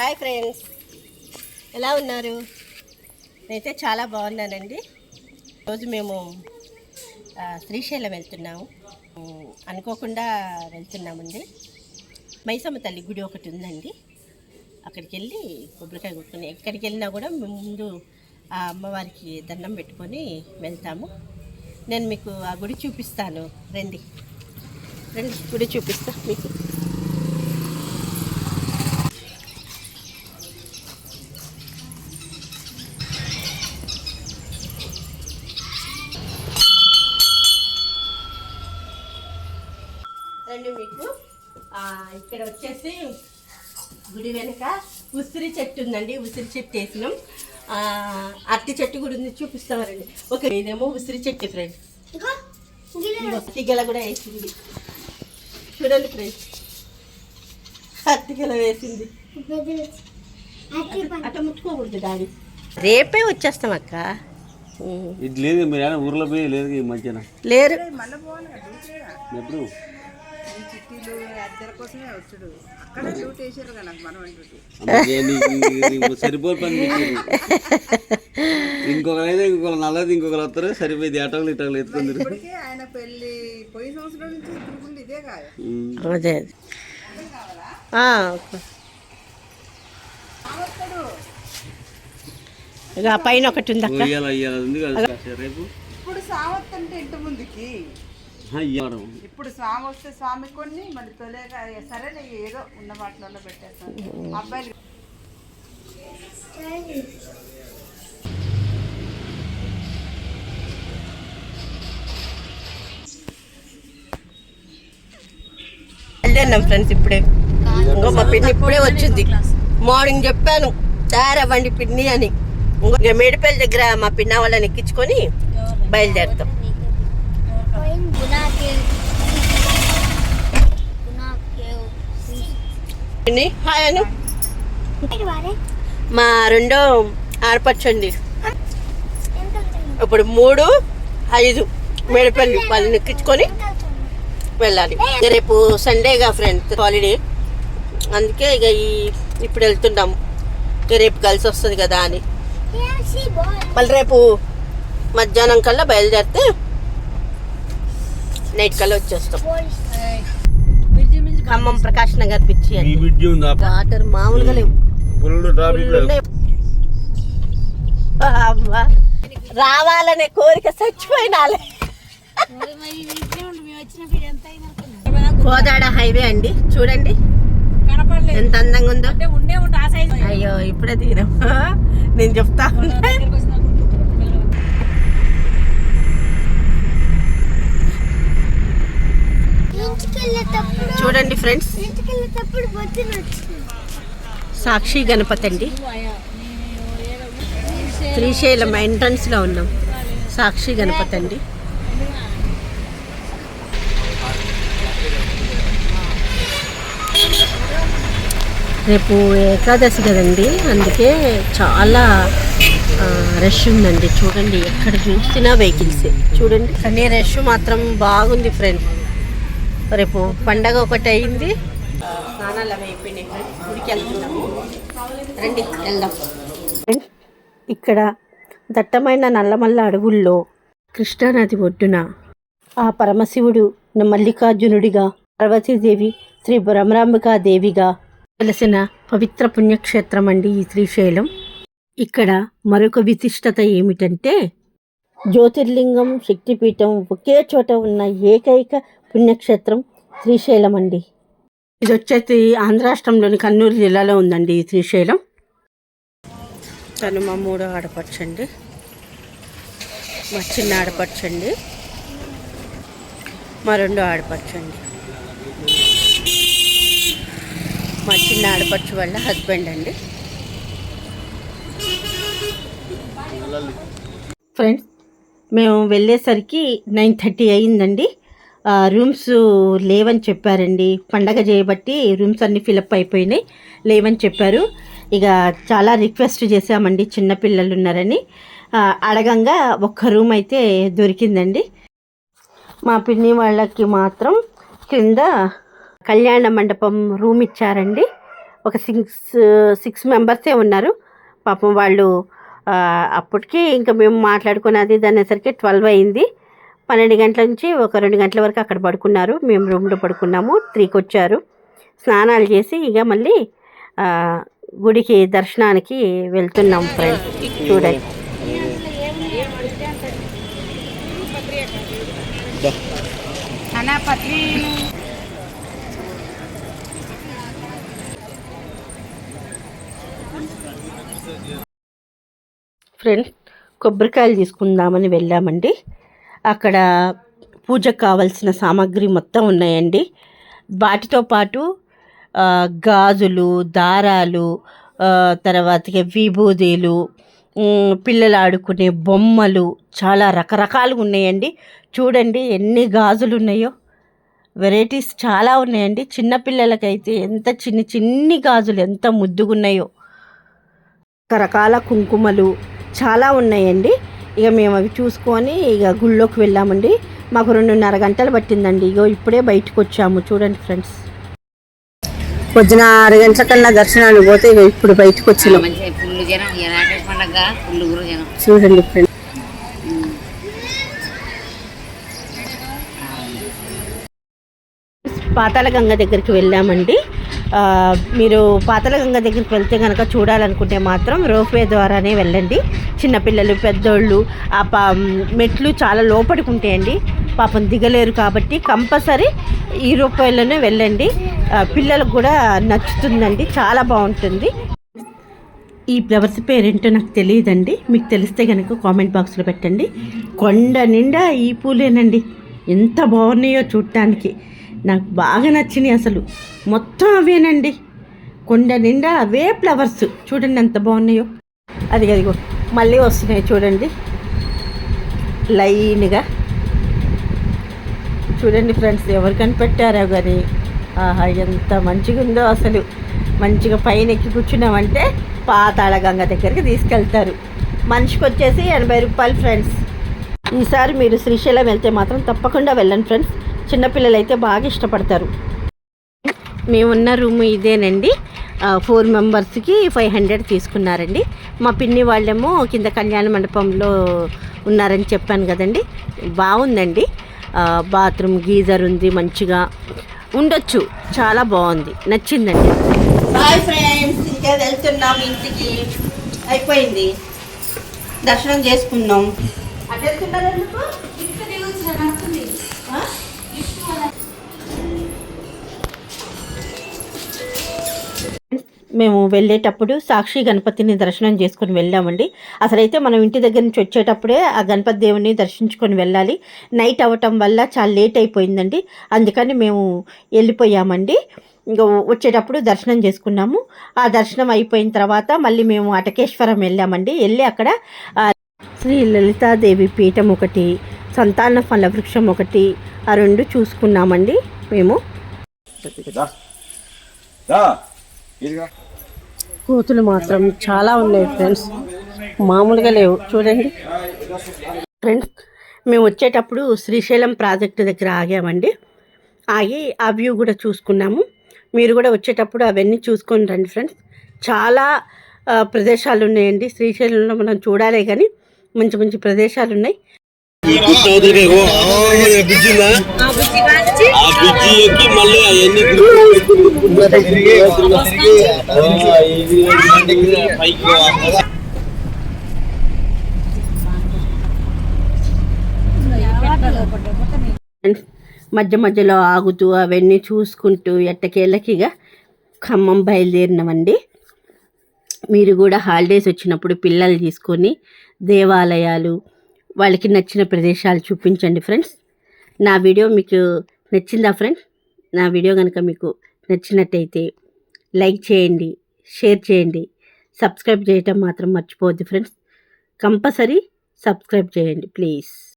Hi friends. ఎలా ఉన్నారు? నేనైతే చాలా బాగున్నానండి. రోజు మేము శ్రీశైలం వెళ్తున్నాము. అనుకోకుండా వెళ్తున్నామండి. మైసమ్మ తల్లి గుడి ఒకటి ఉందండి. అక్కడికి వెళ్ళి కొబ్బరికాయ కొట్టుకుని ఎక్కడికి వెళ్ళినా కూడా ముందు ఆ అమ్మవారికి దండం పెట్టుకొని వెళ్తాము. నేను మీకు ఆ గుడి చూపిస్తాను. రండి. రండి గుడి చూపిస్తా మీకు. రండి మీకు ఆ, ఇక్కడ వచ్చేసి గుడి వెనక ఉసిరి చెట్టు ఉందండి ఉసిరి చెట్టు వేసినాం. ఆ, అరటి చెట్టు కూడా ఉంది చూపిస్తామండి ఓకే ఇదేమో ఉసిరి చెట్టు ఫ్రెండ్ అరటిగల కూడా వేసింది. చూడండి ఫ్రెండ్ అరటిగల వేసింది. అట్ట ముట్టుకోకూడదు డాడీ. రేపే వచ్చేస్తాం అక్క. ఇది లేదు మీరు ఊర్లో పోయి లేదు ఈ మధ్యన. లేరు. ఎప్పుడు? నీకు మీకు. ఇంకొకరు నల్లది ఇంకొకరు వస్తారు సరిపోయింది అటకులు ఇటకులు ఎత్తుకుందరు ఆయన పెళ్ళి పోయిన సంవత్సరం నుంచి తిరుగుండి ఇదే కాదు అదే అదే. ఆ, ఓకే. ఇక పైన ఒకటి ఉంది రేపు ఇప్పుడు సావత్ అంటే ఇంటి ముందుకి. ఇప్పుడు స్వామి వస్తే స్వామి కొన్ని మళ్ళీ తొలేగా సరేలే ఏదో ఉన్న వాటిలో పెట్టేస్తాను. అబ్బాయిలు వెళ్ళాం ఫ్రెండ్స్ ఇప్పుడే. ఇంకో మా పిన్ని ఇప్పుడే వచ్చింది. మార్నింగ్ చెప్పాను తయారవ్వండి పిన్ని అని. ఇంకో ఇక మేడిపల్లి దగ్గర మా పిన్న వాళ్ళని ఎక్కించుకొని బయలుదేరుతాం. అండి. హాయ్ అను. మా రెండో ఆడపచ్చండి ఇప్పుడు మూడు ఐదు మేడపల్లి వాళ్ళని ఎక్కించుకొని వెళ్ళాలి. రేపు సండేగా ఫ్రెండ్స్ హాలిడే అందుకే ఇక ఈ ఇప్పుడు వెళ్తున్నాము. ఇక రేపు కలిసి వస్తుంది కదా అని. మళ్ళీ రేపు మధ్యాహ్నం కల్లా బయలుదేరితే నైట్ కల్లా వచ్చేస్తాం. ఖమ్మం ప్రకాష్ నగర్ పిచ్చి వాటర్ మామూలుగా లేవు. ఫుల్ ట్రాఫిక్ లేదు ఉన్నాయి. అబ్బా. రావాలనే కోరిక చచ్చిపోయినాలే. కోదాడ హైవే అండి. చూడండి. ఎంత అందంగా ఉందో. అయ్యో ఇప్పుడే దిగినాం నేను చెప్తా ఉన్నా. చూడండి ఫ్రెండ్స్. సాక్షి గణపతి అండి. శ్రీశైలం ఎంట్రన్స్లో ఉన్నాం. సాక్షి గణపతి అండి. రేపు ఏకాదశి కదండి. అందుకే చాలా రష్ ఉందండి. చూడండి ఎక్కడ చూసినా వెహికల్స్ చూడండి. కానీ రష్ మాత్రం బాగుంది ఫ్రెండ్ రేపు పండగ ఒకటి అయింది. స్నానాలు అవి అయిపోయినాయి గుడికి వెళ్తున్నాము రండి వెళ్దాం. ఇక్కడ దట్టమైన నల్లమల్ల అడవుల్లో కృష్ణానది ఒడ్డున ఆ పరమశివుడు మల్లికార్జునుడిగా పార్వతీదేవి శ్రీ భ్రమరాంబికా దేవిగా తెలిసిన పవిత్ర పుణ్యక్షేత్రం అండి ఈ శ్రీశైలం. ఇక్కడ మరొక విశిష్టత ఏమిటంటే జ్యోతిర్లింగం శక్తిపీఠం ఒకే చోట ఉన్న ఏకైక పుణ్యక్షేత్రం శ్రీశైలం అండి ఇది వచ్చేసి ఆంధ్ర రాష్ట్రంలోని కర్నూలు జిల్లాలో ఉందండి ఈ శ్రీశైలం. తను మా మూడో ఆడపడుచండి. మా చిన్న ఆడపడుచండి. మా రెండో ఆడపడుచండి. మా చిన్న ఆడపడుచు వాళ్ళ హస్బెండ్ అండి. ఫ్రెండ్స్ మేము వెళ్ళేసరికి నైన్ థర్టీ అయిందండి. రూమ్స్ లేవని చెప్పారండి. పండగ చేయబట్టి రూమ్స్ అన్నీ ఫిలప్ అయిపోయినాయి. లేవని చెప్పారు. ఇక చాలా రిక్వెస్ట్ చేశామండి. చిన్నపిల్లలు ఉన్నారని. అడగంగా ఒక్క రూమ్ అయితే దొరికిందండి. మా పిన్ని వాళ్ళకి మాత్రం కింద కళ్యాణ మండపం రూమ్ ఇచ్చారండి. ఒక సిక్స్ సిక్స్ మెంబర్సే ఉన్నారు. పాపం వాళ్ళు అప్పటికి ఇంకా మేము మాట్లాడుకున్నది దానేసరికి ట్వెల్వ్ అయింది. పన్నెండు గంటల నుంచి ఒక రెండు గంటల వరకు అక్కడ పడుకున్నారు. మేము రూమ్లో పడుకున్నాము. త్రీకి వచ్చారు. స్నానాలు చేసి ఇక మళ్ళీ గుడికి దర్శనానికి వెళ్తున్నాం ఫ్రెండ్స్ చూడండి. ఫ్రెండ్స్ కొబ్బరికాయలు తీసుకుందామని వెళ్ళామండి. అక్కడ పూజకు కావాల్సిన సామాగ్రి మొత్తం ఉన్నాయండి. వాటితో పాటు గాజులు దారాలు తర్వాతకి విభూదీలు పిల్లలు ఆడుకునే బొమ్మలు చాలా రకరకాలుగా ఉన్నాయండి. చూడండి ఎన్ని గాజులు ఉన్నాయో. వెరైటీస్ చాలా ఉన్నాయండి. చిన్నపిల్లలకైతే ఎంత చిన్ని చిన్ని గాజులు ఎంత ముద్దుగున్నాయో. రకరకాల కుంకుమలు చాలా ఉన్నాయండి. ఇక మేము అవి చూసుకొని ఇక గుళ్ళోకి వెళ్ళామండి. మాకు రెండున్నర గంటలు పట్టిందండి. ఇగో ఇప్పుడే బయటకు వచ్చాము. చూడండి ఫ్రెండ్స్. పొద్దున ఆరు గంటల కన్నా దర్శనానికి పోతే ఇక ఇప్పుడు బయటకు వచ్చినాం. చూడండి ఫ్రెండ్స్. పాతాళగంగ దగ్గరికి వెళ్ళామండి. మీరు పాతాళగంగ దగ్గరికి వెళ్తే కనుక చూడాలనుకుంటే మాత్రం రోప్వే ద్వారానే వెళ్ళండి. చిన్నపిల్లలు పెద్దోళ్ళు ఆ పా మెట్లు చాలా లోపలికి ఉంటాయండి. పాపం దిగలేరు కాబట్టి కంపల్సరీ ఈ రూపాయలోనే వెళ్ళండి. పిల్లలకు కూడా నచ్చుతుందండి. చాలా బాగుంటుంది. ఈ ఫ్లవర్స్ పేరేంటో నాకు తెలియదండి. మీకు తెలిస్తే కనుక కామెంట్ బాక్స్లో పెట్టండి. కొండ నిండా ఈ పూలేనండి. ఎంత బాగున్నాయో చూడటానికి నాకు బాగా నచ్చినాయి అసలు. మొత్తం అవేనండి. కొండ నిండా అవే ఫ్లవర్స్. చూడండి ఎంత బాగున్నాయో. అది అదిగో మళ్ళీ వస్తున్నాయి చూడండి. లైన్గా. చూడండి ఫ్రెండ్స్ ఎవరు కనిపెట్టారో కానీ ఆహా ఎంత మంచిగా ఉందో అసలు. మంచిగా పైన ఎక్కి కూర్చున్నామంటే పాతాళ గంగ దగ్గరికి తీసుకెళ్తారు. మనిషికి వచ్చేసి ఎనభై రూపాయలు ఫ్రెండ్స్. ఈసారి మీరు శ్రీశైలం వెళ్తే మాత్రం తప్పకుండా వెళ్ళండి ఫ్రెండ్స్. చిన్నపిల్లలు అయితే బాగా ఇష్టపడతారు. మేమున్న రూమ్ ఇదేనండి. ఫోర్ మెంబర్స్కి ఫైవ్ హండ్రెడ్ తీసుకున్నారండి. మా పిన్ని వాళ్ళేమో కింద కళ్యాణ మండపంలో ఉన్నారని చెప్పాను కదండి. బాగుందండి. బాత్రూమ్ గీజర్ ఉంది మంచిగా. ఉండొచ్చు. చాలా బాగుంది. నచ్చిందండి. బాయ్ ఫ్రెండ్స్ ఇంకా వెళ్తున్నాం ఇంటికి. అయిపోయింది. దర్శనం చేసుకున్నాం. అటు వెళ్తున్నారు ఎందుకు? మేము వెళ్ళేటప్పుడు సాక్షి గణపతిని దర్శనం చేసుకొని వెళ్ళామండి. అసలైతే మనం ఇంటి దగ్గర నుంచి వచ్చేటప్పుడే ఆ గణపతి దేవుని దర్శించుకొని వెళ్ళాలి. నైట్ అవ్వటం వల్ల చాలా లేట్ అయిపోయిందండి. అందుకని మేము వెళ్ళిపోయామండి. ఇంకా వచ్చేటప్పుడు దర్శనం చేసుకున్నాము. ఆ దర్శనం అయిపోయిన తర్వాత మళ్ళీ మేము అటకేశ్వరం వెళ్ళామండి. వెళ్ళి అక్కడ శ్రీ లలితాదేవి పీఠం ఒకటి సంతాన ఫల వృక్షం ఒకటి ఆ రెండు చూసుకున్నామండి మేము. కోతులు మాత్రం చాలా ఉన్నాయి ఫ్రెండ్స్. మామూలుగా లేవు. చూడండి. ఫ్రెండ్స్ మేము వచ్చేటప్పుడు శ్రీశైలం ప్రాజెక్టు దగ్గర ఆగామండి. ఆగి ఆ వ్యూ కూడా చూసుకున్నాము. మీరు కూడా వచ్చేటప్పుడు అవన్నీ చూసుకొని రండి ఫ్రెండ్స్. చాలా ప్రదేశాలు ఉన్నాయండి. శ్రీశైలంలో మనం చూడాలి కానీ మంచి మంచి ప్రదేశాలు ఉన్నాయి. ఆ ఎక్కి మళ్ళీ అవన్నీ పైకి మధ్య మధ్యలో ఆగుతూ అవన్నీ చూసుకుంటూ ఎట్టకేళ్ళకిగా ఖమ్మం బయలుదేరినామండి. మీరు కూడా హాలిడేస్ వచ్చినప్పుడు పిల్లలు తీసుకొని దేవాలయాలు వాళ్ళకి నచ్చిన ప్రదేశాలు చూపించండి ఫ్రెండ్స్. నా వీడియో మీకు నచ్చిందా ఫ్రెండ్స్ నా వీడియో కనుక మీకు నచ్చినట్టయితే లైక్ చేయండి షేర్ చేయండి సబ్స్క్రైబ్ చేయటం మాత్రం మర్చిపోవద్దు ఫ్రెండ్స్. కంపల్సరీ సబ్స్క్రైబ్ చేయండి ప్లీజ్.